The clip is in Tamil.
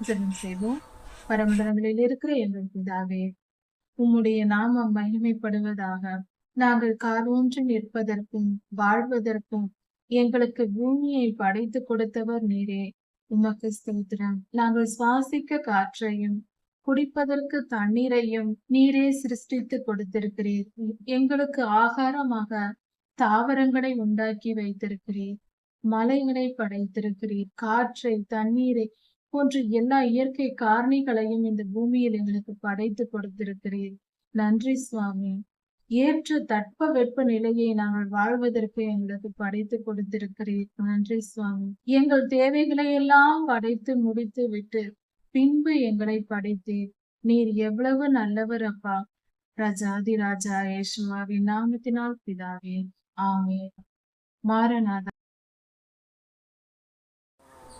ஜெபம் செய்வோம். பரமதனங்களில் இருக்கிற எங்கள் பிதாவே உம்முடைய நாமம் மகிமைப்படுவதாக நாங்கள் காலூன்றி நிற்பதற்கும் வாழ்வதற்கும் எங்களுக்கு பூமியை படைத்து கொடுத்தவர் நீரே. உமக்கு ஸ்தோத்திரம். நாங்கள் சுவாசிக்க காற்றையும் குடிப்பதற்கு தண்ணீரையும் நீரே சிருஷ்டித்து கொடுத்திருக்கிறீர். எங்களுக்கு ஆகாரமாக தாவரங்களை உண்டாக்கி வைத்திருக்கிறீர். மலைகளை படைத்திருக்கிறீர். காற்றை தண்ணீரை போன்ற எல்லா இயற்கை காரணிகளையும் இந்த பூமியில் எங்களுக்கு படைத்து கொடுத்திருக்கிறீர். நன்றி சுவாமி. ஏற்ற தட்ப வெப்ப நிலையை நாங்கள் வாழ்வதற்கு எங்களுக்கு படைத்து கொடுத்திருக்கிறீர். நன்றி சுவாமி. எங்கள் தேவைகளை எல்லாம் படைத்து முடித்து விட்டு பின்பு எங்களை படைத்தீர். நீர் எவ்வளவு நல்லவர் அப்பா. ராஜாதி ராஜா ஏசுமாவின் நாமத்தினால் பிதாவே. ஆமே மாரநாதா